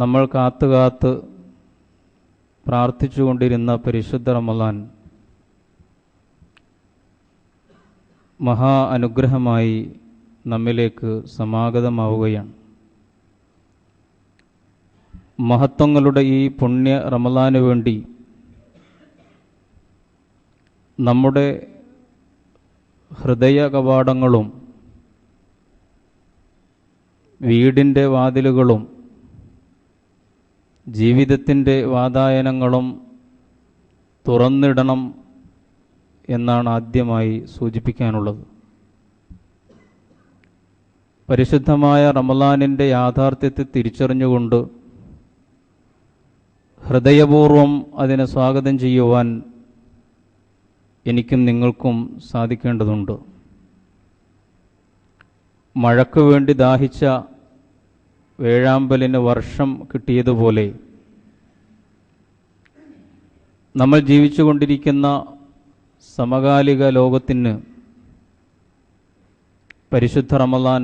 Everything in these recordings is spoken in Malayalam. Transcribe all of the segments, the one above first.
നമ്മൾ കാത്തു കാത്ത് പ്രാർത്ഥിച്ചുകൊണ്ടിരുന്ന പരിശുദ്ധ റമലാൻ മഹാ അനുഗ്രഹമായി നമ്മിലേക്ക് സമാഗതമാവുകയാണ്. മഹത്വങ്ങളുടെ ഈ പുണ്യ റമലാനു വേണ്ടി നമ്മുടെ ഹൃദയ കവാടങ്ങളും വീടിന്റെ വാതിലുകളും ജീവിതത്തിന്റെ വാതായനങ്ങളും തുറന്നിടണം എന്നാണ് ആദ്യമായി സൂചിപ്പിക്കാനുള്ളത്. പരിശുദ്ധമായ റമലാനിന്റെ യാഥാർത്ഥ്യത്തെ തിരിച്ചറിഞ്ഞുകൊണ്ട് ഹൃദയപൂർവം അതിനെ സ്വാഗതം ചെയ്യുവാൻ എനിക്കും നിങ്ങൾക്കും സാധിക്കേണ്ടതുണ്ട്. മഴയ്ക്ക് വേണ്ടി ദാഹിച്ച വേഴാമ്പലിന് വർഷം കിട്ടിയതുപോലെ നമ്മൾ ജീവിച്ചുകൊണ്ടിരിക്കുന്ന സമകാലിക ലോകത്തിന് പരിശുദ്ധ റമദാൻ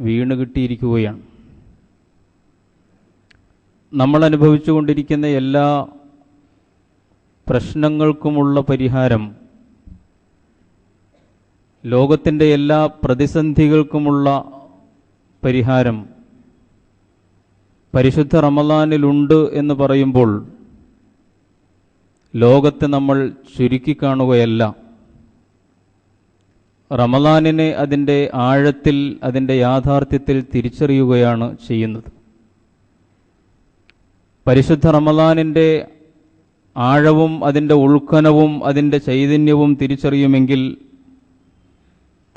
വീണ് കിട്ടിയിരിക്കുകയാണ്. നമ്മൾ അനുഭവിച്ചുകൊണ്ടിരിക്കുന്ന എല്ലാ പ്രശ്നങ്ങൾക്കുമുള്ള പരിഹാരം ലോകത്തിന്റെ എല്ലാ പ്രതിസന്ധികൾക്കുമുള്ള പരിഹാരം പരിശുദ്ധ റമലാനിലുണ്ട് എന്ന് പറയുമ്പോൾ ലോകത്തെ നമ്മൾ ചുരുക്കിക്കാണുകയല്ല റമലാനിനെ അതിന്റെ ആഴത്തിൽ അതിന്റെ യാഥാർത്ഥ്യത്തിൽ തിരിച്ചറിയുകയാണ് ചെയ്യുന്നത്. പരിശുദ്ധ റമലാനിന്റെ ആഴവും അതിന്റെ ഉൾക്കനവും അതിന്റെ ചൈതന്യവും തിരിച്ചറിയുമെങ്കിൽ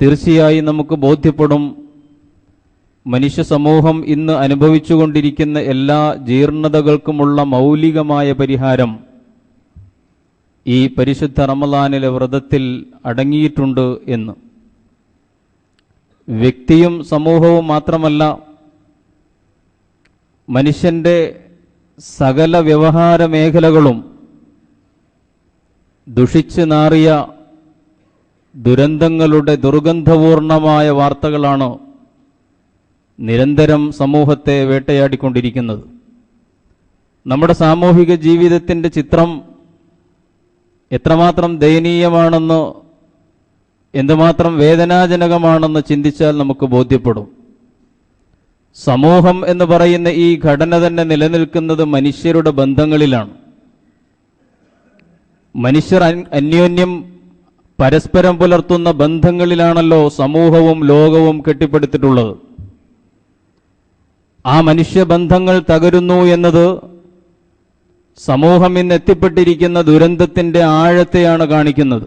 തീർച്ചയായും നമുക്ക് ബോധ്യപ്പെടും മനുഷ്യ സമൂഹം ഇന്ന് അനുഭവിച്ചുകൊണ്ടിരിക്കുന്ന എല്ലാ ജീർണതകൾക്കുമുള്ള മൗലികമായ പരിഹാരം ഈ പരിശുദ്ധ റമലാനിലെ വ്രതത്തിൽ അടങ്ങിയിട്ടുണ്ട് എന്ന്. വ്യക്തിയും സമൂഹവും മാത്രമല്ല മനുഷ്യന്റെ സകല വ്യവഹാര മേഖലകളും ദുഷിച്ചു നാറിയ ദുരന്തങ്ങളുടെ ദുർഗന്ധപൂർണമായ വാർത്തകളാണ് നിരന്തരം സമൂഹത്തെ വേട്ടയാടിക്കൊണ്ടിരിക്കുന്നത്. നമ്മുടെ സാമൂഹിക ജീവിതത്തിന്റെ ചിത്രം എത്രമാത്രം ദയനീയമാണെന്നോ എന്തുമാത്രം വേദനാജനകമാണെന്ന് ചിന്തിച്ചാൽ നമുക്ക് ബോധ്യപ്പെടും. സമൂഹം എന്ന് പറയുന്ന ഈ ഘടന തന്നെ നിലനിൽക്കുന്നത് മനുഷ്യരുടെ ബന്ധങ്ങളിലാണ്. മനുഷ്യർ അന്യോന്യം പരസ്പരം പുലർത്തുന്ന ബന്ധങ്ങളിലാണല്ലോ സമൂഹവും ലോകവും കെട്ടിപ്പടുത്തിട്ടുള്ളത്. ആ മനുഷ്യബന്ധങ്ങൾ തകരുന്നു എന്നത് സമൂഹം ഇന്ന് എത്തിപ്പെട്ടിരിക്കുന്ന ദുരന്തത്തിന്റെ ആഴത്തെയാണ് കാണിക്കുന്നത്.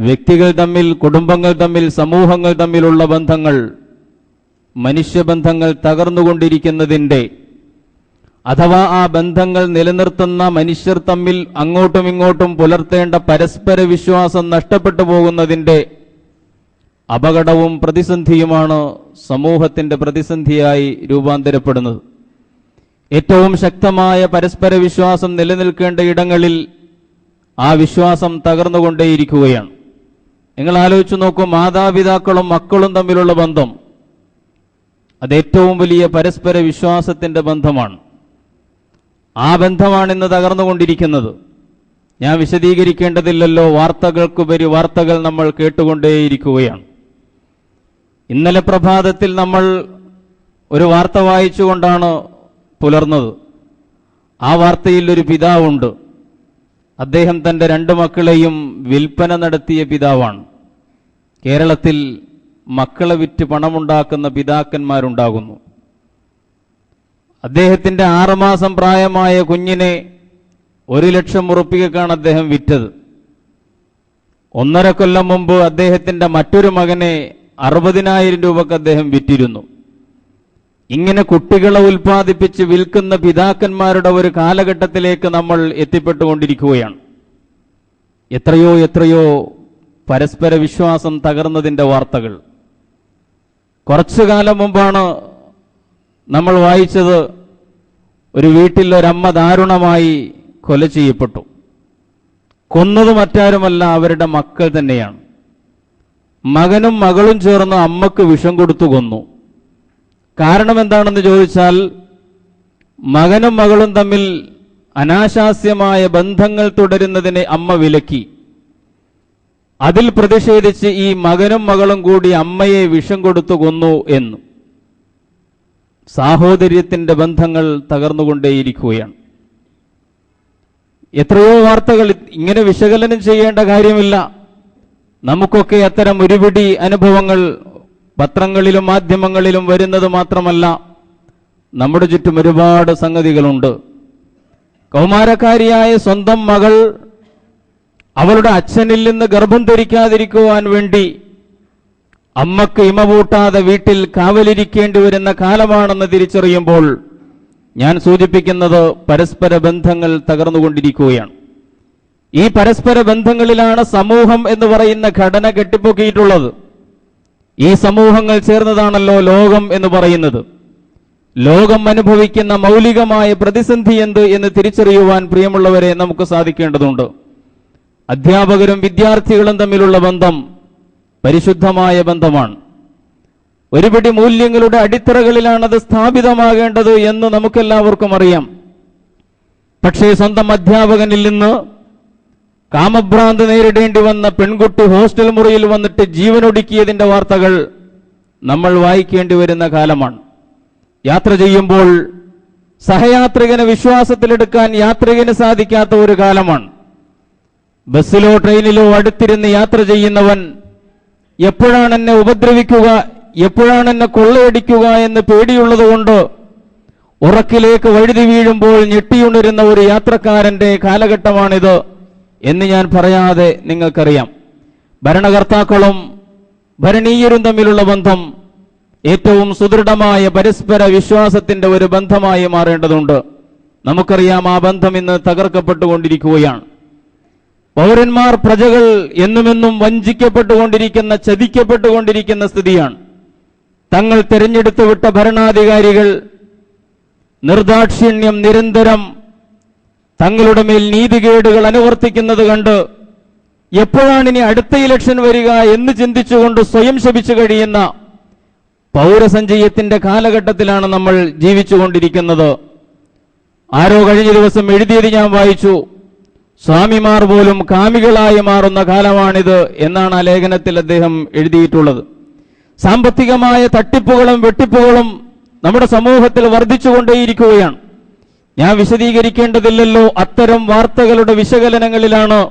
വ്യക്തികൾ തമ്മിൽ കുടുംബങ്ങൾ തമ്മിൽ സമൂഹങ്ങൾ തമ്മിലുള്ള ബന്ധങ്ങൾ മനുഷ്യബന്ധങ്ങൾ തകർന്നുകൊണ്ടിരിക്കുന്നതിന്റെ അഥവാ ആ ബന്ധങ്ങൾ നിലനിർത്തുന്ന മനുഷ്യർ തമ്മിൽ അങ്ങോട്ടും ഇങ്ങോട്ടും പുലർത്തേണ്ട പരസ്പര വിശ്വാസം നഷ്ടപ്പെട്ടു പോകുന്നതിന്റെ അപകടവും പ്രതിസന്ധിയുമാണ് സമൂഹത്തിന്റെ പ്രതിസന്ധിയായി രൂപാന്തരപ്പെടുന്നത്. ഏറ്റവും ശക്തമായ പരസ്പര വിശ്വാസം നിലനിൽക്കേണ്ട ഇടങ്ങളിൽ ആ വിശ്വാസം തകർന്നുകൊണ്ടേയിരിക്കുകയാണ്. നിങ്ങൾ ആലോചിച്ചു നോക്കൂ മാതാപിതാക്കളും മക്കളും തമ്മിലുള്ള ബന്ധം അത് ഏറ്റവും വലിയ പരസ്പര വിശ്വാസത്തിന്റെ ബന്ധമാണ്. ആ ബന്ധമാണ് ഇന്ന് തകർന്നുകൊണ്ടിരിക്കുന്നത്. ഞാൻ വിശദീകരിക്കേണ്ടതില്ലല്ലോ വാർത്തകൾക്കുപരി വാർത്തകൾ നമ്മൾ കേട്ടുകൊണ്ടേയിരിക്കുകയാണ്. ഇന്നലെ പ്രഭാതത്തിൽ നമ്മൾ ഒരു വാർത്ത വായിച്ചുകൊണ്ടാണ് പുലർന്നത്. ആ വാർത്തയിൽ ഒരു പിതാവുണ്ട്. അദ്ദേഹം തന്റെ രണ്ട് മക്കളെയും വിൽപ്പന നടത്തിയ പിതാവാണ്. കേരളത്തിൽ മക്കളെ വിറ്റ് പണമുണ്ടാക്കുന്ന പിതാക്കന്മാരുണ്ടാകുന്നു. അദ്ദേഹത്തിന്റെ ആറുമാസം പ്രായമായ കുഞ്ഞിനെ ഒരു ലക്ഷം ഉറുപ്പികക്കാണ് അദ്ദേഹം വിറ്റത്. ഒന്നര കൊല്ലം മുമ്പ് അദ്ദേഹത്തിന്റെ മറ്റൊരു മകനെ അറുപതിനായിരം രൂപക്ക് അദ്ദേഹം വിറ്റിരുന്നു. ഇങ്ങനെ കുട്ടികളെ ഉൽപ്പാദിപ്പിച്ച് വിൽക്കുന്ന പിതാക്കന്മാരുടെ ഒരു കാലഘട്ടത്തിലേക്ക് നമ്മൾ എത്തിപ്പെട്ടുകൊണ്ടിരിക്കുകയാണ്. എത്രയോ എത്രയോ പരസ്പര വിശ്വാസം തകർന്നതിന്റെ വാർത്തകൾ. കുറച്ചു കാലം മുമ്പാണ് നമ്മൾ വായിച്ചത് ഒരു വീട്ടിൽ ഒരമ്മ ദാരുണമായി കൊല ചെയ്യപ്പെട്ടു. കൊന്നത് മറ്റാരുമല്ല അവരുടെ മക്കൾ തന്നെയാണ്. മകനും മകളും ചേർന്ന് അമ്മയ്ക്ക് വിഷം കൊടുത്തു കൊന്നു. കാരണം എന്താണെന്ന് ചോദിച്ചാൽ മകനും മകളും തമ്മിൽ അനാശാസ്യമായ ബന്ധങ്ങൾ തുടരുന്നതിനെ അമ്മ വിലക്കി. അതിൽ പ്രതിഷേധിച്ച് ഈ മകനും മകളും കൂടി അമ്മയെ വിഷം കൊടുത്തു കൊന്നു എന്നു. സാഹോദര്യത്തിന്റെ ബന്ധങ്ങൾ തകർന്നുകൊണ്ടേയിരിക്കുകയാണ്. എത്രയോ വാർത്തകൾ ഇങ്ങനെ വിശകലനം ചെയ്യേണ്ട കാര്യമില്ല. നമുക്കൊക്കെ അത്തരം ഒരുപിടി അനുഭവങ്ങൾ പത്രങ്ങളിലും മാധ്യമങ്ങളിലും വരുന്നത് മാത്രമല്ല നമ്മുടെ ചുറ്റും ഒരുപാട് സംഗതികളുണ്ട്. കൗമാരക്കാരിയായ സ്വന്തം മകൾ അവളുടെ അച്ഛനിൽ നിന്ന് ഗർഭം ധരിക്കാതിരിക്കുവാൻ വേണ്ടി അമ്മയ്ക്ക് ഇമപൂട്ടാതെ വീട്ടിൽ കാവലിരിക്കേണ്ടി വരുന്ന കാലമാണെന്ന് തിരിച്ചറിയുമ്പോൾ ഞാൻ സൂചിപ്പിക്കുന്നത് പരസ്പര ബന്ധങ്ങൾ തകർന്നുകൊണ്ടിരിക്കുകയാണ്. ഈ പരസ്പര ബന്ധങ്ങളിലാണ് സമൂഹം എന്ന് പറയുന്ന ഘടന കെട്ടിപ്പൊക്കിയിട്ടുള്ളത്. ഈ സമൂഹങ്ങൾ ചേർന്നതാണല്ലോ ലോകം എന്ന് പറയുന്നത്. ലോകം അനുഭവിക്കുന്ന മൗലികമായ പ്രതിസന്ധി എന്ത് എന്ന് തിരിച്ചറിയുവാൻ പ്രിയമുള്ളവരെ നമുക്ക് സാധിക്കേണ്ടതുണ്ട്. അധ്യാപകരും വിദ്യാർത്ഥികളും തമ്മിലുള്ള ബന്ധം പരിശുദ്ധമായ ബന്ധമാണ്. ഒരുപിടി മൂല്യങ്ങളുടെ അടിത്തറകളിലാണ് അത് സ്ഥാപിതമാകേണ്ടത് എന്ന് നമുക്കെല്ലാവർക്കും അറിയാം. പക്ഷേ സ്വന്തം അധ്യാപകനിൽ നിന്ന് കാമഭ്രാന്ത് നേരിടേണ്ടി വന്ന പെൺകുട്ടി ഹോസ്റ്റൽ മുറിയിൽ വന്നിട്ട് ജീവനൊടുക്കിയതിന്റെ വാർത്തകൾ നമ്മൾ വായിക്കേണ്ടി വരുന്ന കാലമാണ്. യാത്ര ചെയ്യുമ്പോൾ സഹയാത്രികനെ വിശ്വാസത്തിലെടുക്കാൻ യാത്രികന് സാധിക്കാത്ത ഒരു കാലമാണ്. ബസ്സിലോ ട്രെയിനിലോ അടുത്തിരുന്ന് യാത്ര ചെയ്യുന്നവൻ എപ്പോഴാണ് എന്നെ ഉപദ്രവിക്കുക എപ്പോഴാണ് എന്നെ കൊള്ളയടിക്കുക എന്ന് പേടിയുള്ളതുകൊണ്ട് ഉറക്കിലേക്ക് വഴുതി വീഴുമ്പോൾ ഞെട്ടിയുണരുന്ന ഒരു യാത്രക്കാരന്റെ കാലഘട്ടമാണിത്. എന്ന് ഞാൻ പറയാതെ നിങ്ങൾക്കറിയാം. ഭരണകർത്താക്കളും ഭരണീയരും തമ്മിലുള്ള ബന്ധം ഏറ്റവും സുദൃഢമായ പരസ്പര വിശ്വാസത്തിന്റെ ഒരു ബന്ധമായി മാറേണ്ടതുണ്ട്. നമുക്കറിയാം ആ ബന്ധം ഇന്ന് തകർക്കപ്പെട്ടുകൊണ്ടിരിക്കുകയാണ്. പൗരന്മാർ പ്രജകൾ എന്നുമെന്നും വഞ്ചിക്കപ്പെട്ടുകൊണ്ടിരിക്കുന്ന ചതിക്കപ്പെട്ടുകൊണ്ടിരിക്കുന്ന സ്ഥിതിയാണ്. തങ്ങൾ തിരഞ്ഞെടുത്തു വിട്ട ഭരണാധികാരികൾ നിർദാക്ഷിണ്യം നിരന്തരം തങ്ങളുടെ മേൽ നീതികേടുകൾ അനുവർത്തിക്കുന്നത് കണ്ട് എപ്പോഴാണ് ഇനി അടുത്ത ഇലക്ഷൻ വരിക എന്ന് ചിന്തിച്ചുകൊണ്ട് സ്വയം ശപിച്ചു കഴിയുന്ന പൗരസഞ്ചയത്തിന്റെ കാലഘട്ടത്തിലാണ് നമ്മൾ ജീവിച്ചുകൊണ്ടിരിക്കുന്നത്. ആരോ കഴിഞ്ഞ ദിവസം എഴുതിയത് ഞാൻ വായിച്ചു. സ്വാമിമാർ പോലും കാമികളായി മാറുന്ന കാലമാണിത് എന്നാണ് ആ ലേഖനത്തിൽ അദ്ദേഹം എഴുതിയിട്ടുള്ളത്. സാമ്പത്തികമായ തട്ടിപ്പുകളും വെട്ടിപ്പുകളും നമ്മുടെ സമൂഹത്തിൽ വർദ്ധിച്ചുകൊണ്ടേയിരിക്കുകയാണ്. ഞാൻ വിശദീകരിക്കേണ്ടതില്ലല്ലോ. അത്തരം വാർത്തകളുടെ വിശകലനങ്ങളിലാണ്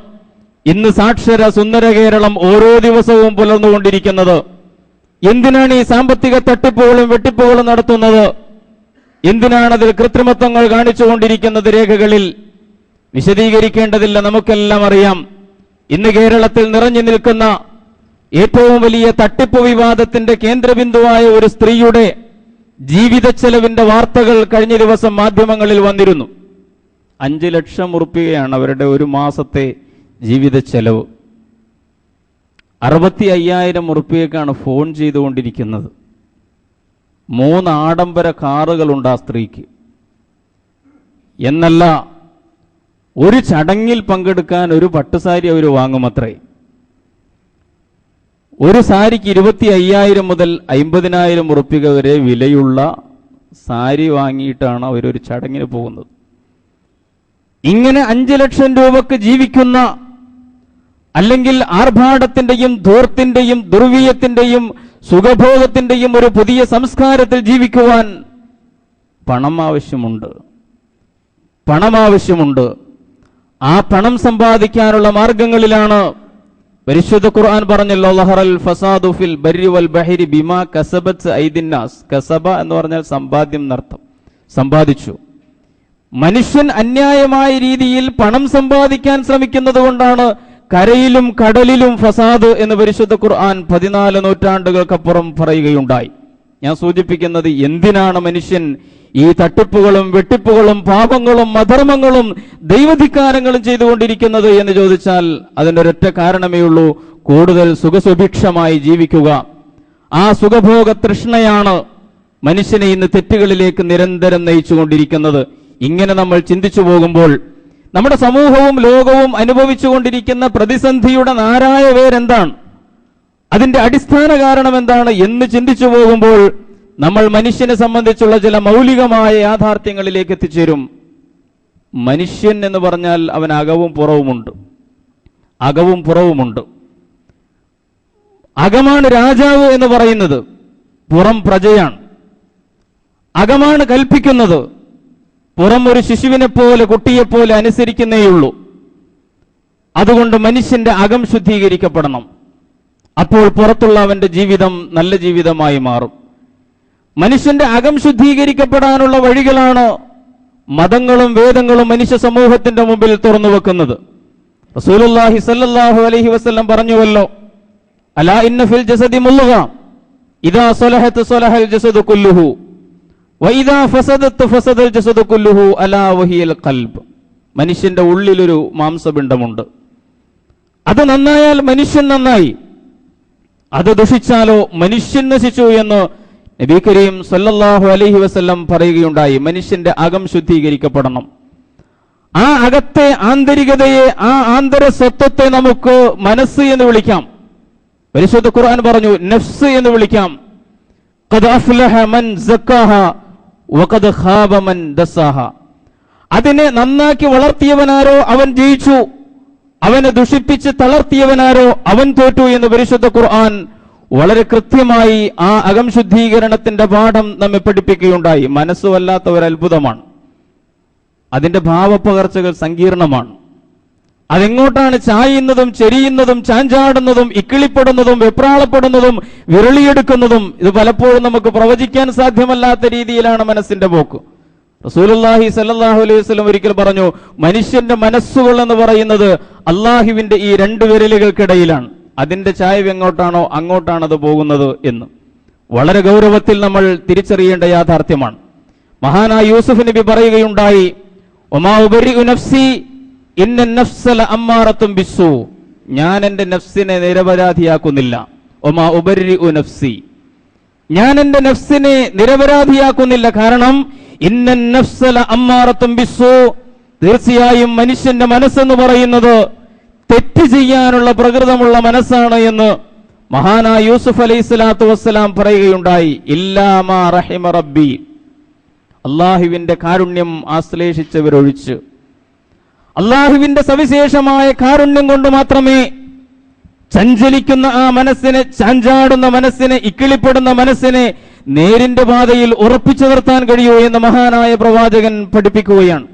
ഇന്ന് സാക്ഷര സുന്ദര കേരളം ഓരോ ദിവസവും പുലർന്നുകൊണ്ടിരിക്കുന്നത്. എന്തിനാണ് ഈ സാമ്പത്തിക തട്ടിപ്പുകളും വെട്ടിപ്പുകളും നടത്തുന്നത്? എന്തിനാണ് അതിൽ കൃത്രിമത്വങ്ങൾ കാണിച്ചുകൊണ്ടിരിക്കുന്നത് രേഖകളിൽ? വിശദീകരിക്കേണ്ടതില്ല നമുക്കെല്ലാം അറിയാം. ഇന്ന് കേരളത്തിൽ നിറഞ്ഞു നിൽക്കുന്ന ഏറ്റവും വലിയ തട്ടിപ്പ് വിവാദത്തിന്റെ കേന്ദ്രബിന്ദുവായ ഒരു സ്ത്രീയുടെ ജീവിത ചെലവിന്റെ വാർത്തകൾ കഴിഞ്ഞ ദിവസം മാധ്യമങ്ങളിൽ വന്നിരുന്നു. അഞ്ച് ലക്ഷം ഉറുപ്പികയാണ് അവരുടെ ഒരു മാസത്തെ ജീവിത ചെലവ് അറുപത്തി അയ്യായിരം ഉറുപ്പികക്കാണ് ഫോൺ ചെയ്തുകൊണ്ടിരിക്കുന്നത്. മൂന്ന് ആഡംബര കാറുകളുണ്ട് ആ സ്ത്രീക്ക്. എന്നല്ല ഒരു ചടങ്ങിൽ പങ്കെടുക്കാൻ ഒരു പട്ടുസാരി അവർ വാങ്ങുമത്രേ. ഒരു സാരിക്ക് ഇരുപത്തി അയ്യായിരം മുതൽ അയിമ്പതിനായിരം ഉറുപ്പിക വരെ വിലയുള്ള സാരി വാങ്ങിയിട്ടാണ് അവരൊരു ചടങ്ങിന് പോകുന്നത്. ഇങ്ങനെ അഞ്ചു ലക്ഷം രൂപക്ക് ജീവിക്കുന്ന അല്ലെങ്കിൽ ആർഭാടത്തിന്റെയും ധൂർത്തിന്റെയും ദുർവീയത്തിന്റെയും സുഖഭോഗത്തിന്റെയും ഒരു പുതിയ സംസ്കാരത്തിൽ ജീവിക്കുവാൻ പണം ആവശ്യമുണ്ട്. പണം ആവശ്യമുണ്ട്. ആ പണം സമ്പാദിക്കാനുള്ള മാർഗങ്ങളിലാണ് പരിശുദ്ധ ഖുർആൻ പറഞ്ഞല്ലോ ഫസാദു ഫിൽ ബരി വൽ ബഹിരി ബിമാ കസബത്ത് ഐദിന്നാസ് കസബ എന്ന് പറഞ്ഞാൽ സമ്പാദ്യം എന്നർത്ഥം. സമ്പാദിച്ചു. മനുഷ്യൻ അന്യായമായ രീതിയിൽ പണം സമ്പാദിക്കാൻ ശ്രമിക്കുന്നത് കൊണ്ടാണ് കരയിലും കടലിലും ഫസാദ് എന്ന് പരിശുദ്ധ ഖുർആൻ പതിനാല് നൂറ്റാണ്ടുകൾക്കപ്പുറം പറയുകയുണ്ടായി. ഞാൻ സൂചിപ്പിക്കുന്നത് എന്തിനാണ് മനുഷ്യൻ ഈ തട്ടിപ്പുകളും വെട്ടിപ്പുകളും പാപങ്ങളും അധർമ്മങ്ങളും ദൈവധിക്കാരങ്ങളും ചെയ്തുകൊണ്ടിരിക്കുന്നത് എന്ന് ചോദിച്ചാൽ അതിന്റെ ഒരൊറ്റ കാരണമേ ഉള്ളൂ കൂടുതൽ സുഖസുഭിക്ഷമായി ജീവിക്കുക. ആ സുഖഭോഗ തൃഷ്ണയാണ് മനുഷ്യനെ ഇന്ന് തെറ്റുകളിലേക്ക് നിരന്തരം നയിച്ചുകൊണ്ടിരിക്കുന്നത്. ഇങ്ങനെ നമ്മൾ ചിന്തിച്ചു പോകുമ്പോൾ നമ്മുടെ സമൂഹവും ലോകവും അനുഭവിച്ചുകൊണ്ടിരിക്കുന്ന പ്രതിസന്ധിയുടെ നാരായ വേരെന്താണ്? അതിന്റെ അടിസ്ഥാന കാരണം എന്താണ് എന്ന് ചിന്തിച്ചു പോകുമ്പോൾ നമ്മൾ മനുഷ്യനെ സംബന്ധിച്ചുള്ള ചില മൗലികമായ യാഥാർത്ഥ്യങ്ങളിലേക്ക് എത്തിച്ചേരും. മനുഷ്യൻ എന്ന് പറഞ്ഞാൽ അവൻ അകവും പുറവുമുണ്ട്. അകവും പുറവുമുണ്ട്. അകമാണ് രാജാവ് എന്ന് പറയുന്നത്. പുറം പ്രജയാണ്. അകമാണ് കൽപ്പിക്കുന്നത്. പുറം ഒരു ശിശുവിനെ പോലെ കുട്ടിയെപ്പോലെ അനുസരിക്കുന്നേയുള്ളൂ. അതുകൊണ്ട് മനുഷ്യന്റെ അകം ശുദ്ധീകരിക്കപ്പെടണം. അപ്പോൾ പുറത്തുള്ള അവന്റെ ജീവിതം നല്ല ജീവിതമായി മാറും. മനുഷ്യന്റെ അകം ശുദ്ധീകരിക്കപ്പെടാനുള്ള വഴികളാണ് മതങ്ങളും വേദങ്ങളും മനുഷ്യ സമൂഹത്തിന്റെ മുമ്പിൽ തുറന്നു വെക്കുന്നത്. റസൂലുള്ളാഹി സല്ലല്ലാഹു അലൈഹി വസല്ലം പറഞ്ഞുവല്ലോ അലാ ഇന്ന ഫിൽ ജസദി മുള്ളുക ഇദാ സ്വലഹത്ത് സലഹൽ ജസദു കുല്ലുഹു വൈദാ ഫസദത്ത് ഫസദൽ ജസദു കുല്ലുഹു അലാ വഹിയൽ ഖൽബ്. മനുഷ്യന്റെ ഉള്ളിലൊരു മാംസപിണ്ഡമുണ്ട്. അത് നന്നായാൽ മനുഷ്യൻ നന്നായി അത് ദുഷിച്ചാലോ മനുഷ്യൻ നശിച്ചു എന്ന് നബി കരീം സല്ലല്ലാഹു അലൈഹി വസല്ലം പറയുകയുണ്ടായി. മനുഷ്യന്റെ അകം ശുദ്ധീകരിക്കപ്പെടണം. ആ അകത്തെ ആന്തരികതയെ ആ ആന്തര സ്വത്വത്തെ നമുക്ക് മനസ്സ് എന്ന് വിളിക്കാം. പരിശുദ്ധ ഖുർആൻ പറഞ്ഞു നഫ്സ് എന്ന് വിളിക്കാം. അതിനെ നന്നാക്കി വളർത്തിയവനാരോ അവൻ ജയിച്ചു. അവനെ ദുഷിപ്പിച്ച് തളർത്തിയവനാരോ അവൻ തോറ്റു എന്ന് പരിശുദ്ധ ഖുർആൻ വളരെ കൃത്യമായി ആ അകം ശുദ്ധീകരണത്തിന്റെ പാഠം നമ്മെ പഠിപ്പിക്കുകയുണ്ടായി. മനസ്സ് വല്ലാത്ത ഒരു അത്ഭുതമാണ്. അതിന്റെ ഭാവപ്പകർച്ചകൾ സങ്കീർണമാണ്. അതെങ്ങോട്ടാണ് ചായുന്നതും ചെരിയുന്നതും ചാഞ്ചാടുന്നതും ഇക്കിളിപ്പെടുന്നതും വെപ്രാളപ്പെടുന്നതും വിരളിയെടുക്കുന്നതും ഇത് പലപ്പോഴും നമുക്ക് പ്രവചിക്കാൻ സാധ്യമല്ലാത്ത രീതിയിലാണ് മനസ്സിന്റെ പോക്ക്. റസൂലുള്ളാഹി സല്ലാഹു അലൈഹി വസ്ലം ഒരിക്കൽ പറഞ്ഞു മനുഷ്യന്റെ മനസ്സുകൾ എന്ന് പറയുന്നത് അള്ളാഹുവിന്റെ ഈ രണ്ട് വിരലുകൾക്കിടയിലാണ്. അതിന്റെ ചായവ് എങ്ങോട്ടാണോ അങ്ങോട്ടാണ് അത് പോകുന്നത് എന്ന്. വളരെ ഗൗരവത്തിൽ നമ്മൾ തിരിച്ചറിയേണ്ട യാഥാർത്ഥ്യമാണ്. മഹാനായ യൂസുഫ് നബി പറയുകയുണ്ടായി ഒമാ നഫ്സി ഇന്ന ഞാൻ എന്റെ നഫ്സിനെ നിരപരാധിയാക്കുന്നില്ല. ഒമാ ഉപരി നഫ്സി. ഞാൻ എന്റെ നഫ്സിനെ നിരപരാധിയാക്കുന്നില്ല. കാരണം തീർച്ചയായും മനുഷ്യന്റെ മനസ്സെന്ന് പറയുന്നത് തെറ്റ് ചെയ്യാനുള്ള പ്രകൃതമുള്ള മനസ്സാണ് എന്ന് മഹാനായ യൂസുഫ് അലൈഹി സ്വലാത്തു വസ്സലാം പറയുകയുണ്ടായി. ഇല്ലാമാ റഹിമ റബ്ബി. അള്ളാഹുവിന്റെ കാരുണ്യം ആശ്ലേഷിച്ചവരൊഴിച്ച്. അള്ളാഹുവിന്റെ സവിശേഷമായ കാരുണ്യം കൊണ്ട് മാത്രമേ ചഞ്ചലിക്കുന്ന ആ മനസ്സിനെ ചാഞ്ചാടുന്ന മനസ്സിനെ ഇക്കിളിപ്പെടുന്ന മനസ്സിനെ നേരിന്റെ പാതയിൽ ഉറപ്പിച്ചു നിർത്താൻ കഴിയൂ എന്ന് മഹാനായ പ്രവാചകൻ പഠിപ്പിക്കുകയാണ്.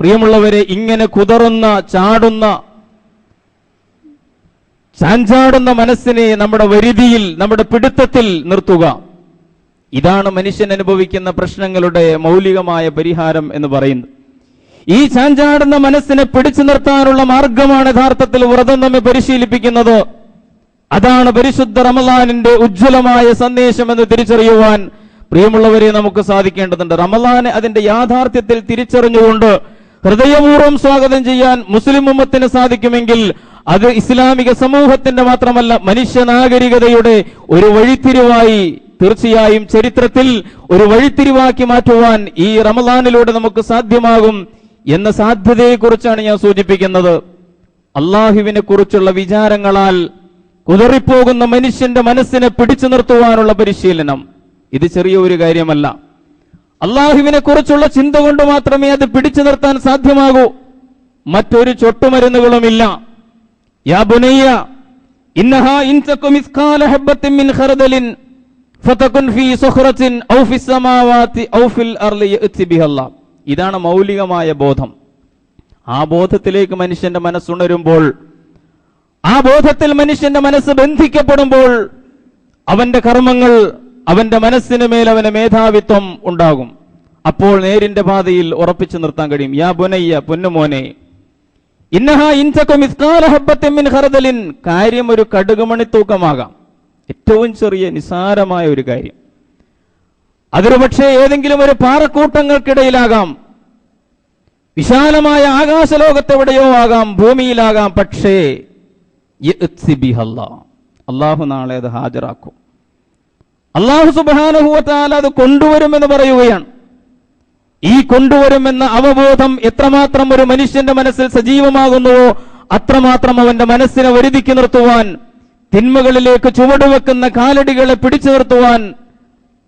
പ്രിയമുള്ളവരെ ഇങ്ങനെ കുതറുന്ന ചാടുന്ന ചാഞ്ചാടുന്ന മനസ്സിനെ നമ്മുടെ വരുതിയിൽ നമ്മുടെ പിടുത്തത്തിൽ നിർത്തുക. ഇതാണ് മനുഷ്യൻ അനുഭവിക്കുന്ന പ്രശ്നങ്ങളുടെ മൗലികമായ പരിഹാരം എന്ന് പറയുന്നത്. ഈ ചാഞ്ചാടുന്ന മനസ്സിനെ പിടിച്ചു നിർത്താനുള്ള മാർഗമാണ് യഥാർത്ഥത്തിൽ വ്രതം നമ്മെ പരിശീലിപ്പിക്കുന്നത്. അതാണ് പരിശുദ്ധ റമലാനിന്റെ ഉജ്ജ്വലമായ സന്ദേശം എന്ന് തിരിച്ചറിയുവാൻ പ്രിയമുള്ളവരെ നമുക്ക് സാധിക്കേണ്ടതുണ്ട്. റമലാനെ അതിന്റെ യാഥാർത്ഥ്യത്തിൽ തിരിച്ചറിഞ്ഞുകൊണ്ട് ഹൃദയപൂർവം സ്വാഗതം ചെയ്യാൻ മുസ്ലിം ഉമ്മത്തിന് സാധിക്കുമെങ്കിൽ അത് ഇസ്ലാമിക സമൂഹത്തിന്റെ മാത്രമല്ല മനുഷ്യ നാഗരികതയുടെ ഒരു വഴിത്തിരിവായി തീർച്ചയായും ചരിത്രത്തിൽ ഒരു വഴിത്തിരിവാക്കി മാറ്റുവാൻ ഈ റമലാനിലൂടെ നമുക്ക് സാധ്യമാകും എന്ന സാധ്യതയെക്കുറിച്ചാണ് ഞാൻ സൂചിപ്പിക്കുന്നത്. അള്ളാഹുവിനെ കുറിച്ചുള്ള വിചാരങ്ങളാൽ കുതറിപ്പോകുന്ന മനുഷ്യന്റെ മനസ്സിനെ പിടിച്ചു നിർത്തുവാനുള്ള പരിശീലനം. ഇത് ചെറിയ ഒരു കാര്യമല്ല. അള്ളാഹുവിനെ കുറിച്ചുള്ള ചിന്ത കൊണ്ട് മാത്രമേ അത് പിടിച്ചു നിർത്താൻ സാധ്യമാകൂ. മറ്റൊരു ചൊട്ടുമരുന്നുകളുമില്ല. ഹബ്ബത്തിൻ മിൻ ഖർദലിൻ ഔ ഔ ഫിൽ അർളി ഇതാണ് മൗലികമായ ബോധം. ആ ബോധത്തിലേക്ക് മനുഷ്യന്റെ മനസ്സുണരുമ്പോൾ ആ ബോധത്തിൽ മനുഷ്യന്റെ മനസ്സ് ബന്ധിക്കപ്പെടുമ്പോൾ അവന്റെ കർമ്മങ്ങൾ അവന്റെ മനസ്സിന് മേൽ അവന് മേധാവിത്വം ഉണ്ടാകും. അപ്പോൾ നേരിന്റെ പാതയിൽ ഉറപ്പിച്ചു നിർത്താൻ കഴിയും. യാ ബുനയ്യ പൊന്നുമോനെ ഖർദലിൻ. കാര്യം ഒരു കടുകുമണി തൂക്കമാകാം ഏറ്റവും ചെറിയ നിസാരമായ ഒരു കാര്യം. അതൊരു പക്ഷേ ഏതെങ്കിലും ഒരു പാറക്കൂട്ടങ്ങൾക്കിടയിലാകാം. വിശാലമായ ആകാശലോകത്തെവിടെയോ ആകാം ഭൂമിയിലാകാം. പക്ഷേ. അള്ളാഹു നാളെ അത് ഹാജരാക്കും. അള്ളാഹു സുബാനുഭൂത്താൽ അത് കൊണ്ടുവരുമെന്ന് പറയുകയാണ്. ഈ കൊണ്ടുവരുമെന്ന അവബോധം എത്രമാത്രം ഒരു മനുഷ്യന്റെ മനസ്സിൽ സജീവമാകുന്നുവോ അത്രമാത്രം അവന്റെ മനസ്സിനെ വരുതിക്ക് നിർത്തുവാൻ തിന്മകളിലേക്ക് ചുവടുവെക്കുന്ന കാലടികളെ പിടിച്ചു നിർത്തുവാൻ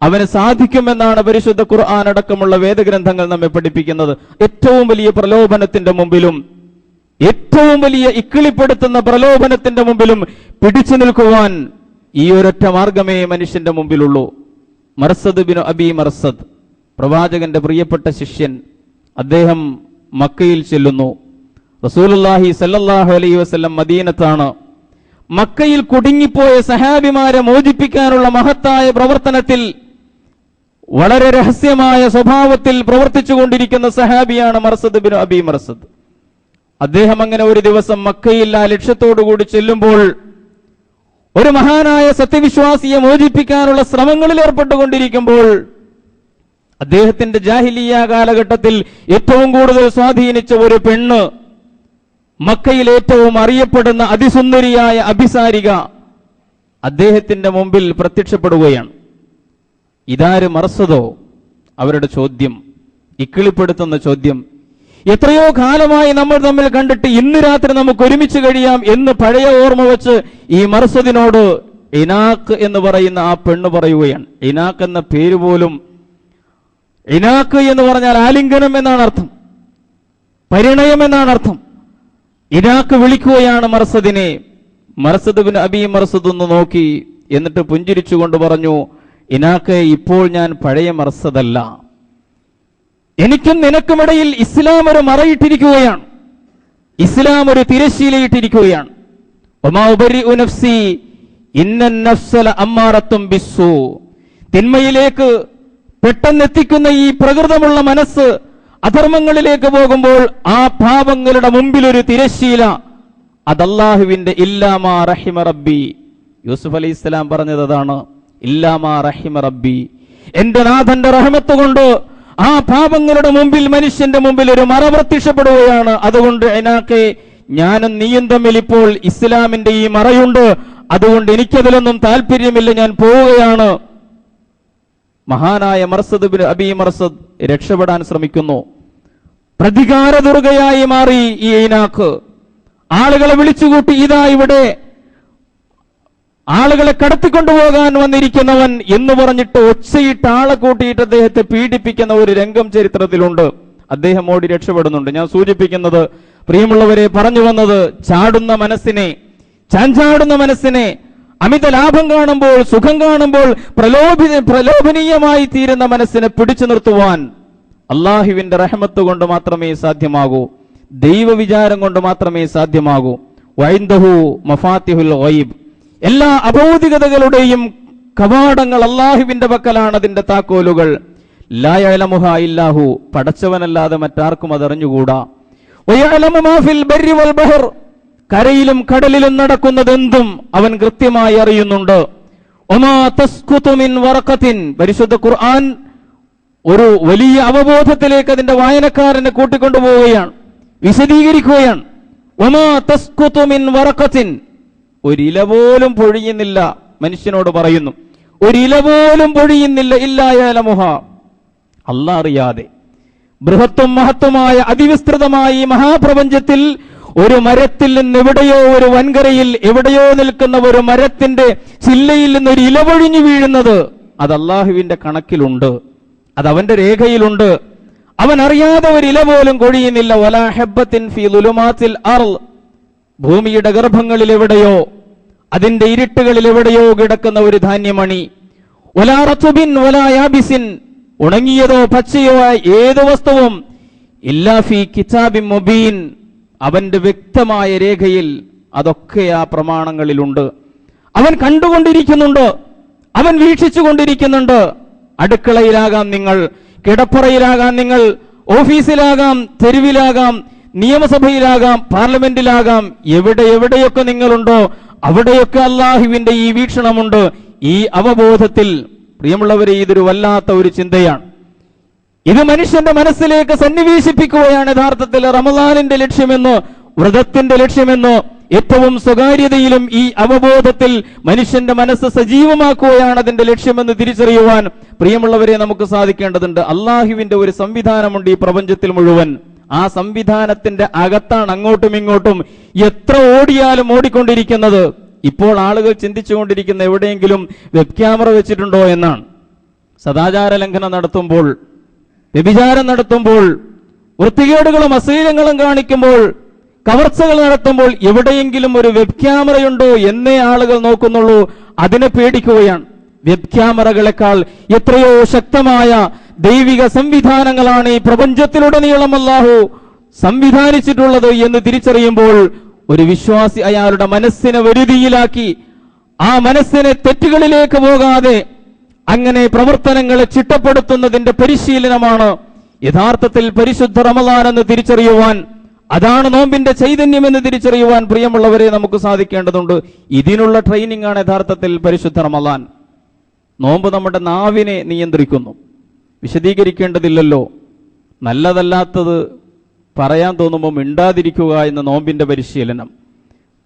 അവന് സാധിക്കുമെന്നാണ് പരിശുദ്ധ ഖുർആൻ അടക്കമുള്ള വേദഗ്രന്ഥങ്ങൾ നമ്മെ പഠിപ്പിക്കുന്നത്. ഏറ്റവും വലിയ പ്രലോഭനത്തിന്റെ മുമ്പിലും ഏറ്റവും വലിയ ഇക്കിളിപ്പെടുത്തുന്ന പ്രലോഭനത്തിന്റെ മുമ്പിലും പിടിച്ചു നിൽക്കുവാൻ ഈ ഒരൊറ്റ മാർഗമേ മനുഷ്യന്റെ മുമ്പിലുള്ളൂ. മർസദ് ബിൻ അബി മർസദ് പ്രവാചകന്റെ പ്രിയപ്പെട്ട ശിഷ്യൻ അദ്ദേഹം മക്കയിൽ ചെല്ലുന്നു. റസൂലുള്ളാഹി സല്ലാഹു അലൈ വസ്ലം മദീനത്താണ്. മക്കയിൽ കുടുങ്ങിപ്പോയ സഹാബിമാരെ മോചിപ്പിക്കാനുള്ള മഹത്തായ പ്രവർത്തനത്തിൽ വളരെ രഹസ്യമായ സ്വഭാവത്തിൽ പ്രവർത്തിച്ചുകൊണ്ടിരിക്കുന്ന സഹാബിയാണ് മർസദ് ബിൻ അബി മർസദ്. അദ്ദേഹം അങ്ങനെ ഒരു ദിവസം മക്കയിൽ ആ ലക്ഷ്യത്തോടുകൂടി ചെല്ലുമ്പോൾ ഒരു മഹാനായ സത്യവിശ്വാസിയെ മോചിപ്പിക്കാനുള്ള ശ്രമങ്ങളിൽ ഏർപ്പെട്ടുകൊണ്ടിരിക്കുമ്പോൾ അദ്ദേഹത്തിന്റെ ജാഹിലിയ കാലഘട്ടത്തിൽ ഏറ്റവും കൂടുതൽ സ്വാധീനിച്ച ഒരു പെണ്ണ് മക്കയിൽ ഏറ്റവും അറിയപ്പെടുന്ന അതിസുന്ദരിയായ അഭിസാരിക അദ്ദേഹത്തിന്റെ മുമ്പിൽ പ്രത്യക്ഷപ്പെടുകയാണ്. ഇതാര് മറസതോ അവരുടെ ചോദ്യം ഇക്കിളിപ്പെടുത്തുന്ന ചോദ്യം എത്രയോ കാലമായി നമ്മൾ തമ്മിൽ കണ്ടിട്ട് ഇന്ന് രാത്രി നമുക്ക് ഒരുമിച്ച് കഴിയാം എന്ന് പഴയ ഓർമ്മ വെച്ച് ഈ മർസദിനോട് ഇനാക്ക് എന്ന് പറയുന്ന ആ പെണ്ണ് പറയുകയാണ്. ഇനാക്ക് എന്ന പേര് പോലും ഇനാക്ക് എന്ന് പറഞ്ഞാൽ ആലിംഗനം എന്നാണ് അർത്ഥം. പരിണയം എന്നാണ് അർത്ഥം. ഇനാക്ക് വിളിക്കുകയാണ് മർസദിനെ മർസദ് ബിൻ അബി മർസദ് ഒന്ന് നോക്കി എന്നിട്ട് പുഞ്ചിരിച്ചുകൊണ്ട് പറഞ്ഞു ഇനാക്ക് ഇപ്പോൾ ഞാൻ പഴയ മർസദല്ല എനിക്കും നിനക്കുമിടയിൽ ഇസ്ലാം ഒരു മറയിട്ടിരിക്കുകയാണ്. ഇസ്ലാം ഒരു തിരശ്ശീലയിട്ടിരിക്കുകയാണ്. തിന്മയിലേക്ക് പെട്ടെന്നെത്തിക്കുന്ന ഈ പ്രകൃതമുള്ള മനസ്സ് അധർമ്മങ്ങളിലേക്ക് പോകുമ്പോൾ ആ പാപങ്ങളുടെ മുമ്പിൽ ഒരു തിരശ്ശീല. അതല്ലാഹുവിന്റെ ഇല്ലാമാ റഹിമ റബ്ബി. യൂസുഫ് അലൈഹി ഇസ്ലാം പറഞ്ഞത് അതാണ് ഇല്ലാമാ റഹിമ റബ്ബി. എന്റെ നാഥന്റെ റഹമത്ത് കൊണ്ട് ആ പാപങ്ങളുടെ മുമ്പിൽ മനുഷ്യന്റെ മുമ്പിൽ ഒരു മറ പ്രത്യക്ഷപ്പെടുകയാണ്. അതുകൊണ്ട് എനാക്കെ ഞാനും നീയും തമ്മിൽ ഇപ്പോൾ ഇസ്ലാമിന്റെ ഈ മറയുണ്ട്. അതുകൊണ്ട് എനിക്കതിലൊന്നും താല്പര്യമില്ല ഞാൻ പോവുകയാണ്. മഹാനായ മർസദ് അബി മർസദ് രക്ഷപ്പെടാൻ ശ്രമിക്കുന്നു. പ്രതികാര ദുർഗയായി മാറി ഈ ഈനാക്ക് ആളുകളെ വിളിച്ചുകൂട്ടി ഇതാ ഇവിടെ. ആളുകളെ കടത്തിക്കൊണ്ടുപോകാൻ വന്നിരിക്കുന്നവൻ എന്ന് പറഞ്ഞിട്ട് ഒച്ചയിട്ട് ആളെ കൂട്ടിയിട്ട് അദ്ദേഹത്തെ പീഡിപ്പിക്കുന്ന ഒരു രംഗം ചരിത്രത്തിലുണ്ട്. അദ്ദേഹം ഓടി രക്ഷപ്പെടുന്നുണ്ട്. ഞാൻ സൂചിപ്പിക്കുന്നത് പ്രിയമുള്ളവരെ പറഞ്ഞു വന്നത് ചാടുന്ന മനസ്സിനെ ചാഞ്ചാടുന്ന മനസ്സിനെ അമിത ലാഭം കാണുമ്പോൾ സുഖം കാണുമ്പോൾ പ്രലോഭി പ്രലോഭനീയമായി തീരുന്ന മനസ്സിനെ പിടിച്ചു നിർത്തുവാൻ അള്ളാഹുവിന്റെ റഹമത്ത് കൊണ്ട് മാത്രമേ സാധ്യമാകൂ. ദൈവവിചാരം കൊണ്ട് മാത്രമേ സാധ്യമാകൂ. വൈന്ദഹു മഫാത്തിഹുൽ ഗൈബ്. എല്ലാ അഭൗതികതകളുടെയും കവാടങ്ങൾ അള്ളാഹുവിന്റെ പക്കലാണ് അതിന്റെ താക്കോലുകൾ. ലായലമുഹ ഇല്ലാഹു പടച്ചവനല്ലാതെ മറ്റാർക്കും അതറിഞ്ഞുകൂടാ. കരയിലും കടലിലും നടക്കുന്നത് നടക്കുന്നതെന്തും അവൻ കൃത്യമായി അറിയുന്നുണ്ട്. പരിശുദ്ധ ഖുർആൻ ഒരു വലിയ അവബോധത്തിലേക്ക് അതിന്റെ വായനക്കാരനെ കൂട്ടിക്കൊണ്ടുപോവുകയാണ് വിശദീകരിക്കുകയാണ്. ഒരില പോലും പൊഴിയുന്നില്ല മനുഷ്യനോട് പറയുന്നു. ഒരില പോലും പൊഴിയുന്നില്ല ഇല്ലായാലമുഹ. അല്ല അറിയാതെ. ബൃഹത്വം മഹത്വമായ അതിവിസ്തൃതമായ ഈ മഹാപ്രപഞ്ചത്തിൽ ഒരു മരത്തിൽ നിന്ന് എവിടെയോ ഒരു വൻകരയിൽ എവിടെയോ നിൽക്കുന്ന ഒരു മരത്തിന്റെ ചില്ലയിൽ നിന്ന് ഒരു ഇല പൊഴിഞ്ഞു വീഴുന്നത് അത് അള്ളാഹുവിന്റെ കണക്കിലുണ്ട്. അത് അവന്റെ രേഖയിലുണ്ട്. അവൻ അറിയാതെ ഒരു ഇല പോലും കൊഴിയുന്നില്ല. വലാ ഹെബത്തിൻ ഫി ദുലുമാത്തിൽ അർൾ ഭൂമിയുടെ ഗർഭങ്ങളിൽ എവിടെയോ അതിന്റെ ഇരുട്ടുകളിൽ എവിടെയോ കിടക്കുന്ന ഒരു ധാന്യമണി. ഒലാറത്തുബിൻ ഒലായാബിസിൻ ഉണങ്ങിയതോ പച്ചയോ ഏത് വസ്തുവും ഇല്ലാഫി കിതാബി മുബീൻ. അവന്റെ വ്യക്തമായ രേഖയിൽ അതൊക്കെ ആ പ്രമാണങ്ങളിലുണ്ട്. അവൻ കണ്ടുകൊണ്ടിരിക്കുന്നുണ്ട് അവൻ വീക്ഷിച്ചു കൊണ്ടിരിക്കുന്നുണ്ട് അടുക്കളയിലാകാം നിങ്ങൾ കിടപ്പറയിലാകാം നിങ്ങൾ ഓഫീസിലാകാം തെരുവിലാകാം നിയമസഭയിലാകാം പാർലമെന്റിലാകാം എവിടെ എവിടെയൊക്കെ നിങ്ങളുണ്ടോ അവിടെയൊക്കെ അള്ളാഹുവിന്റെ ഈ വീക്ഷണമുണ്ട്. ഈ അവബോധത്തിൽ പ്രിയമുള്ളവരെ ഇതൊരു വല്ലാത്ത ഒരു ചിന്തയാണ്. ഇത് മനുഷ്യന്റെ മനസ്സിലേക്ക് സന്നിവേശിപ്പിക്കുകയാണ് യഥാർത്ഥത്തിൽ റമദാനിന്റെ ലക്ഷ്യമെന്നോ വ്രതത്തിന്റെ ലക്ഷ്യമെന്നോ ഏറ്റവും സ്വകാര്യതയിലും ഈ അവബോധത്തിൽ മനുഷ്യന്റെ മനസ്സ് സജീവമാക്കുകയാണ് അതിന്റെ ലക്ഷ്യമെന്ന് തിരിച്ചറിയുവാൻ പ്രിയമുള്ളവരെ നമുക്ക് സാധിക്കേണ്ടതുണ്ട്. അള്ളാഹുവിന്റെ ഒരു സംവിധാനമുണ്ട് ഈ പ്രപഞ്ചത്തിൽ മുഴുവൻ. ആ സംവിധാനത്തിന്റെ അകത്താണ് അങ്ങോട്ടും ഇങ്ങോട്ടും എത്ര ഓടിയാലും ഓടിക്കൊണ്ടിരിക്കുന്നത്. ഇപ്പോൾ ആളുകൾ ചിന്തിച്ചുകൊണ്ടിരിക്കുന്ന എവിടെയെങ്കിലും വെബ് ക്യാമറ വെച്ചിട്ടുണ്ടോ എന്നാണ്. സദാചാര ലംഘനം നടത്തുമ്പോൾ വ്യഭിചാരം നടത്തുമ്പോൾ വൃത്തികേടുകളും അശ്ലീലങ്ങളും കാണിക്കുമ്പോൾ കവർച്ചകൾ നടത്തുമ്പോൾ എവിടെയെങ്കിലും ഒരു വെബ് ക്യാമറയുണ്ടോ എന്നേ ആളുകൾ നോക്കുന്നുള്ളൂ. അതിനെ പേടിക്കുകയാണ്. വെബ് ക്യാമറകളെക്കാൾ എത്രയോ ശക്തമായ ദൈവിക സംവിധാനങ്ങളാണ് ഈ പ്രപഞ്ചത്തിലുടനീളം അല്ലാഹു സംവിധാനിച്ചിട്ടുള്ളത് എന്ന് തിരിച്ചറിയുമ്പോൾ ഒരു വിശ്വാസി അയാളുടെ മനസ്സിനെ വരുതിയിലാക്കി ആ മനസ്സിനെ തെറ്റുകളിലേക്ക് പോകാതെ അങ്ങനെ പ്രവർത്തനങ്ങളെ ചിട്ടപ്പെടുത്തുന്നതിന്റെ പരിശീലനമാണ് യഥാർത്ഥത്തിൽ പരിശുദ്ധ റമദാൻ എന്ന് തിരിച്ചറിയുവാൻ അതാണ് നോമ്പിന്റെ ചൈതന്യം എന്ന് തിരിച്ചറിയുവാൻ പ്രിയമുള്ളവരെ നമുക്ക് സാധിക്കേണ്ടതുണ്ട്. ഇതിനുള്ള ട്രെയിനിങ് ആണ് യഥാർത്ഥത്തിൽ പരിശുദ്ധ റമദാൻ. നോമ്പ് നമ്മുടെ നാവിനെ നിയന്ത്രിക്കുന്നു. വിശദീകരിക്കേണ്ടതില്ലല്ലോ. നല്ലതല്ലാത്തത് പറയാൻ തോന്നുമ്പോൾ മിണ്ടാതിരിക്കുക എന്ന നോമ്പിന്റെ പരിശീലനം.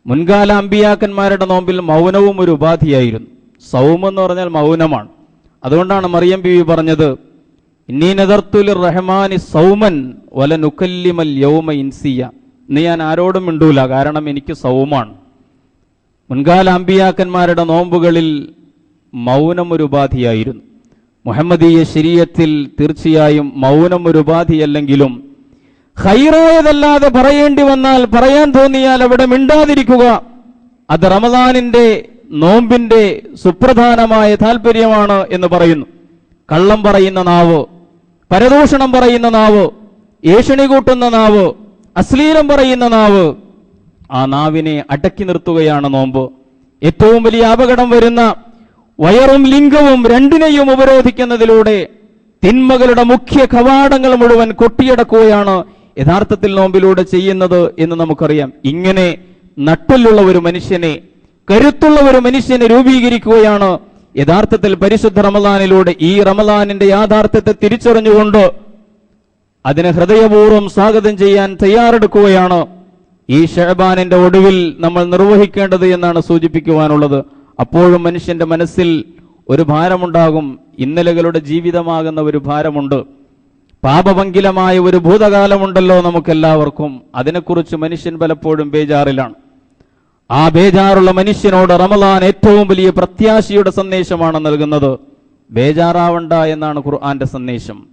മുൻകാല അമ്പിയാക്കന്മാരുടെ നോമ്പിൽ മൗനവും ഒരു ഉപാധിയായിരുന്നു. സൗമെന്ന് പറഞ്ഞാൽ മൗനമാണ്. അതുകൊണ്ടാണ് മറിയം ബിവി പറഞ്ഞത് ഇന്നീ റഹ്മാനി സൗമൻ വല നുക്കല്ലിമൽ യൗമ ഇൻസിയ. ഇന്ന് ഞാൻ ആരോടും മിണ്ടൂല കാരണം എനിക്ക് സൗമാണ്. മുൻകാല അമ്പിയാക്കന്മാരുടെ നോമ്പുകളിൽ മൗനം ഒരു ഉപാധിയായിരുന്നു മുഹമ്മദീയ ശരീരത്തിൽ തീർച്ചയായും മൗനം ഒരു ഉപാധിയല്ലെങ്കിലും ഹൈറായതല്ലാതെ പറയേണ്ടി വന്നാൽ പറയാൻ തോന്നിയാൽ അവിടെ മിണ്ടാതിരിക്കുക. അത് റമദാനിന്റെ നോമ്പിന്റെ സുപ്രധാനമായ താല്പര്യമാണ് എന്ന് പറയുന്നു. കള്ളം പറയുന്ന നാവ് പരദൂഷണം പറയുന്ന നാവ് ഏഷണി കൂട്ടുന്ന നാവ് അശ്ലീലം പറയുന്ന നാവ് ആ നാവിനെ അടക്കി നിർത്തുകയാണ് നോമ്പ്. ഏറ്റവും വലിയ അപകടം വരുന്ന വയറും ലിംഗവും രണ്ടിനെയും ഉപരോധിക്കുന്നതിലൂടെ തിന്മകളുടെ മുഖ്യ കവാടങ്ങൾ മുഴുവൻ കൊട്ടിയടക്കുകയാണ് യഥാർത്ഥത്തിൽ നോമ്പിലൂടെ ചെയ്യുന്നത് എന്ന് നമുക്കറിയാം. ഇങ്ങനെ നട്ടിലുള്ള ഒരു മനുഷ്യനെ കരുത്തുള്ള ഒരു മനുഷ്യനെ രൂപീകരിക്കുകയാണ് യഥാർത്ഥത്തിൽ പരിശുദ്ധ റമദാനിലൂടെ. ഈ റമദാനിന്റെ യാഥാർത്ഥ്യത്തെ തിരിച്ചറിഞ്ഞുകൊണ്ട് അതിനെ ഹൃദയപൂർവം സ്വാഗതം ചെയ്യാൻ തയ്യാറെടുക്കുകയാണ് ഈ ഷഹബാനിന്റെ ഒടുവിൽ നമ്മൾ നിർവഹിക്കേണ്ടത് എന്നാണ് സൂചിപ്പിക്കുവാനുള്ളത്. അപ്പോഴും മനുഷ്യന്റെ മനസ്സിൽ ഒരു ഭാരമുണ്ടാകും ഇന്നലകളുടെ ജീവിതമാകുന്ന ഒരു ഭാരമുണ്ട്. പാപഭംഗിലമായ ഒരു ഭൂതകാലമുണ്ടല്ലോ നമുക്കെല്ലാവർക്കും. അതിനെക്കുറിച്ച് മനുഷ്യൻ പലപ്പോഴും ബേജാറിലാണ്. ആ ബേജാറുള്ള മനുഷ്യനോട് റമദാൻ ഏറ്റവും വലിയ പ്രത്യാശയുടെ സന്ദേശമാണ് നൽകുന്നത്. ബേജാറാവണ്ട എന്നാണ് ഖുർആന്റെ സന്ദേശം.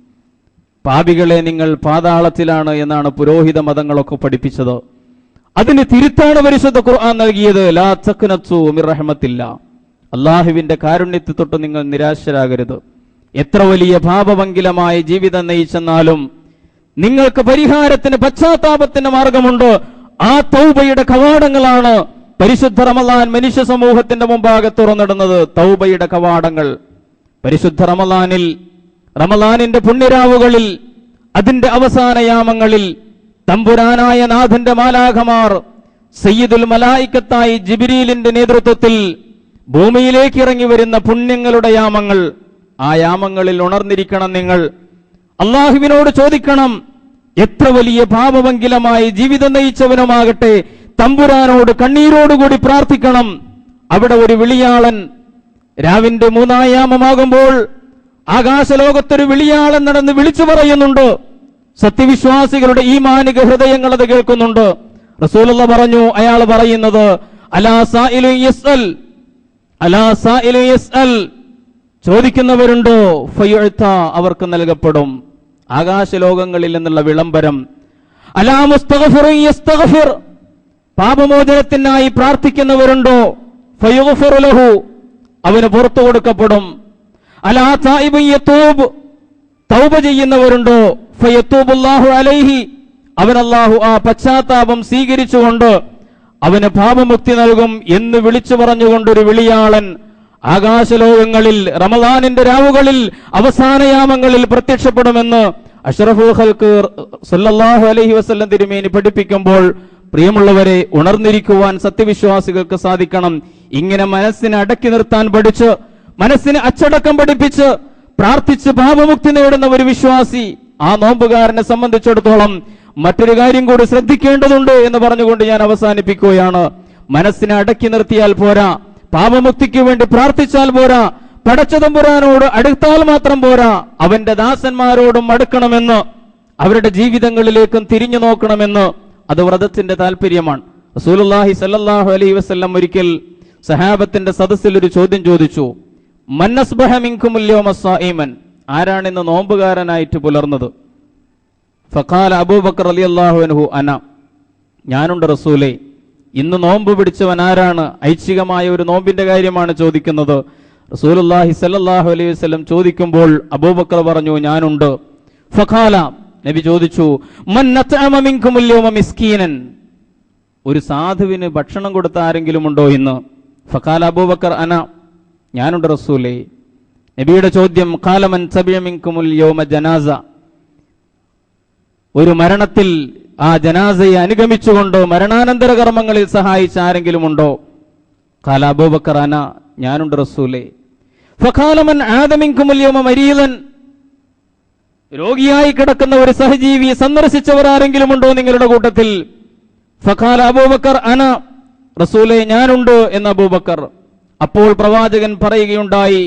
പാപികളെ നിങ്ങൾ പാതാളത്തിലാണ് എന്നാണ് പുരോഹിത മതങ്ങളൊക്കെ പഠിപ്പിച്ചത്. അതിന് തിരുത്താണ് പരിശുദ്ധ ഖുർആൻ നൽകിയത്. റഹ്മത്തില്ല. അള്ളാഹുവിന്റെ കാരുണ്യത്തെ തൊട്ട് നിങ്ങൾ നിരാശരാകരുത്. എത്ര വലിയ പാപമംഗിലമായ ജീവിതം നയിച്ചെന്നാലും നിങ്ങൾക്ക് പരിഹാരത്തിന് പശ്ചാത്താപത്തിന് മാർഗമുണ്ട്. ആ തൗബയുടെ കവാടങ്ങളാണ് പരിശുദ്ധ റമലാൻ മനുഷ്യ സമൂഹത്തിന്റെ മുമ്പാകെ തുറന്നിടുന്നത്. തൗബയുടെ കവാടങ്ങൾ. പരിശുദ്ധ റമലാനിൽ റമലാനിന്റെ പുണ്യരാവുകളിൽ അതിന്റെ അവസാന യാമങ്ങളിൽ തമ്പുരാനായ നാഥന്റെ മാലാഖമാർ സയ്യിദുൽ മലായിക്കത്തായി ജിബിരിലിന്റെ നേതൃത്വത്തിൽ ഭൂമിയിലേക്ക് ഇറങ്ങി വരുന്ന പുണ്യങ്ങളുടെ യാമങ്ങൾ. ആ യാമങ്ങളിൽ ഉണർന്നിരിക്കണം നിങ്ങൾ. അള്ളാഹുവിനോട് ചോദിക്കണം എത്ര വലിയ പാപമംഗിലമായി ജീവിതം നയിച്ചവനുമാകട്ടെ തമ്പുരാനോട് കണ്ണീരോടുകൂടി പ്രാർത്ഥിക്കണം. അവിടെ ഒരു വിളിയാളൻ രാവിന്റെ മൂന്നായാമമാകുമ്പോൾ ആകാശലോകത്തൊരു വിളിയാളൻ നടന്ന് വിളിച്ചു പറയുന്നുണ്ട് സത്യവിശ്വാസികളുടെ ഈ മാനിക ഹൃദയങ്ങൾ അത് കേൾക്കുന്നുണ്ട്. റസൂലുള്ള പറഞ്ഞു അയാൾ പറയുന്നത് ചോദിക്കുന്നവരുണ്ടോ അവർക്ക് നൽകപ്പെടും. ആകാശലോകങ്ങളിൽ നിന്നുള്ള വിളംബരം അലാ യസ്തഗ്ഫിർ. പാപമോചനത്തിനായി പ്രാർത്ഥിക്കുന്നവരുണ്ടോ ലഹു. അവന് പുറത്തു കൊടുക്കപ്പെടും. അലാ തൗബ ചെയ്യുന്നവരുണ്ടോ അലൈഹി. അവൻ അല്ലാഹു ആ പശ്ചാത്താപം സ്വീകരിച്ചുകൊണ്ട് അവന് പാപമുക്തി നൽകും എന്ന് വിളിച്ചു പറഞ്ഞുകൊണ്ടൊരു വിളിയാളൻ ആകാശലോകങ്ങളിൽ റമദാനിന്റെ രാവുകളിൽ അവസാനയാമങ്ങളിൽ പ്രത്യക്ഷപ്പെടുമെന്ന് അഷ്റഫുൽ ഹൽക്ക് സല്ലാഹു അലഹി വസല്ലം തിരുമേനി പഠിപ്പിക്കുമ്പോൾ പ്രിയമുള്ളവരെ ഉണർന്നിരിക്കുവാൻ സത്യവിശ്വാസികൾക്ക് സാധിക്കണം. ഇങ്ങനെ മനസ്സിനെ അടക്കി നിർത്താൻ പഠിച്ച് മനസ്സിനെ അച്ചടക്കം പഠിപ്പിച്ച് പ്രാർത്ഥിച്ച് പാപമുക്തി നേടുന്ന ഒരു വിശ്വാസി ആ നോമ്പുകാരനെ സംബന്ധിച്ചിടത്തോളം മറ്റൊരു കാര്യം കൂടി ശ്രദ്ധിക്കേണ്ടതുണ്ട് എന്ന് പറഞ്ഞുകൊണ്ട് ഞാൻ അവസാനിപ്പിക്കുകയാണ്. മനസ്സിനെ അടക്കി നിർത്തിയാൽ പോരാ. പാപമുക്തിക്ക് വേണ്ടി പ്രാർത്ഥിച്ചാൽ പോരാ. പടച്ചതമ്പുരാനോട് അടുത്താൽ മാത്രം പോരാ. അവന്റെ ദാസന്മാരോടും അടുക്കണമെന്ന് അവരുടെ ജീവിതങ്ങളിലേക്കും തിരിഞ്ഞു നോക്കണമെന്ന് അത് വ്രതത്തിന്റെ താല്പര്യമാണ് റസൂലുള്ളാഹി സല്ലാഹു അലൈഹി വസല്ലം ഒരിക്കൽ സഹാബത്തിന്റെ സദസ്സിൽ ഒരു ചോദ്യം ചോദിച്ചു. മന്നസ്ബഹ മിൻകുമുല്യോമസ്സായിമൻ ആരാണ് ഇന്ന് നോമ്പുകാരനായിട്ട് പുലർന്നത്? ഫഖാല അബൂബക്കർ അലി അള്ളാഹുഅനഹു അന. ഞാനുണ്ട് റസൂലെ. ഇന്ന് നോമ്പ് പിടിച്ചവൻ ആരാണ്? ഐച്ഛികമായ ഒരു നോമ്പിന്റെ കാര്യമാണ് ചോദിക്കുന്നത്. റസൂലുള്ളാഹി സല്ലാഹു അലൈഹി വസ്ലം ചോദിക്കുമ്പോൾ അബൂബക്കർ പറഞ്ഞു ഞാനുണ്ട്. ഫഖാല നബി ചോദിച്ചു മിസ്കീനൻ? ഒരു സാധുവിന് ഭക്ഷണം കൊടുത്ത ആരെങ്കിലും ഉണ്ടോ ഇന്ന്? ഫഖാല അബൂബക്കർ അന. ഞാനുണ്ട് റസൂലേ. നബിയുടെ ചോദ്യം കാലമൻ സബിയമിൻകുമുൽ യോമ ജനാസ? ഒരു മരണത്തിൽ ആ ജനാസയെ അനുഗമിച്ചുകൊണ്ടോ മരണാനന്തര കർമ്മങ്ങളിൽ സഹായിച്ച ആരെങ്കിലും ഉണ്ടോ? കാല അബൂബക്കറാന ഞാനുണ്ട് റസൂലേ. ഫഖാലമൻ ആദമിൻകുമുൽ യോമ മരീതൻ രോഗിയായി കിടക്കുന്ന ഒരു സഹജീവി സന്ദർശിച്ചവർ ആരെങ്കിലും ഉണ്ടോ നിങ്ങളുടെ കൂട്ടത്തിൽ? ഫഖാല അബൂബക്കർ അന റസൂലെ ഞാനുണ്ട് എന്ന് അബൂബക്കർ അപ്പോൾ പ്രവാചകൻ പറയുകയുണ്ടായി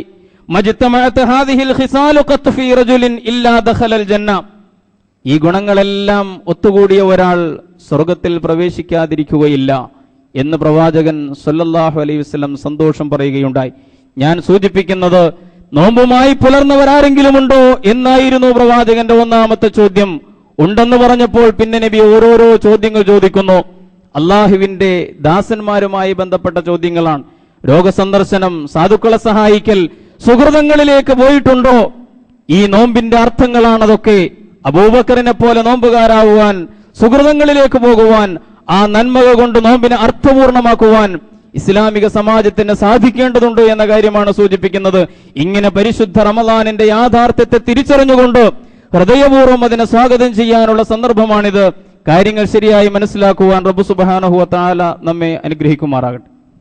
ഈ ഗുണങ്ങളെല്ലാം ഒത്തുകൂടിയ ഒരാൾ സ്വർഗത്തിൽ പ്രവേശിക്കാതിരിക്കുകയില്ല എന്ന് പ്രവാചകൻ സൊല്ലാഹു അലൈഹി വസ്ലം സന്തോഷം പറയുകയുണ്ടായി. ഞാൻ സൂചിപ്പിക്കുന്നത് നോമ്പുമായി പുലർന്നവരാരെങ്കിലും ഉണ്ടോ എന്നായിരുന്നു പ്രവാചകന്റെ ഒന്നാമത്തെ ചോദ്യം. ഉണ്ടെന്ന് പറഞ്ഞപ്പോൾ പിന്നെ നബി ഓരോരോ ചോദ്യങ്ങൾ ചോദിക്കുന്നു. അള്ളാഹുവിന്റെ ദാസന്മാരുമായി ബന്ധപ്പെട്ട ചോദ്യങ്ങളാണ്. രോഗസന്ദർശനം സാധുക്കളെ സഹായിക്കൽ സുഹൃതങ്ങളിലേക്ക് പോയിട്ടുണ്ടോ? ഈ നോമ്പിന്റെ അർത്ഥങ്ങളാണതൊക്കെ. അബൂബക്കറിനെ പോലെ നോമ്പുകാരാവുവാൻ സുഹൃതങ്ങളിലേക്ക് പോകുവാൻ ആ നന്മക കൊണ്ട് നോമ്പിനെ അർത്ഥപൂർണമാക്കുവാൻ ഇസ്ലാമിക സമാജത്തിന് സാധിക്കേണ്ടതുണ്ട് എന്ന കാര്യമാണ് സൂചിപ്പിക്കുന്നത്. ഇങ്ങനെ പരിശുദ്ധ റമദാനിന്റെ യാഥാർത്ഥ്യത്തെ തിരിച്ചറിഞ്ഞുകൊണ്ട് ഹൃദയപൂർവം അതിനെ സ്വാഗതം ചെയ്യാനുള്ള സന്ദർഭമാണിത്. കാര്യങ്ങൾ ശരിയായി മനസ്സിലാക്കുവാൻ റബ്ബു സുബാനഹുവ താല നമ്മെ അനുഗ്രഹിക്കുമാറാകട്ടെ.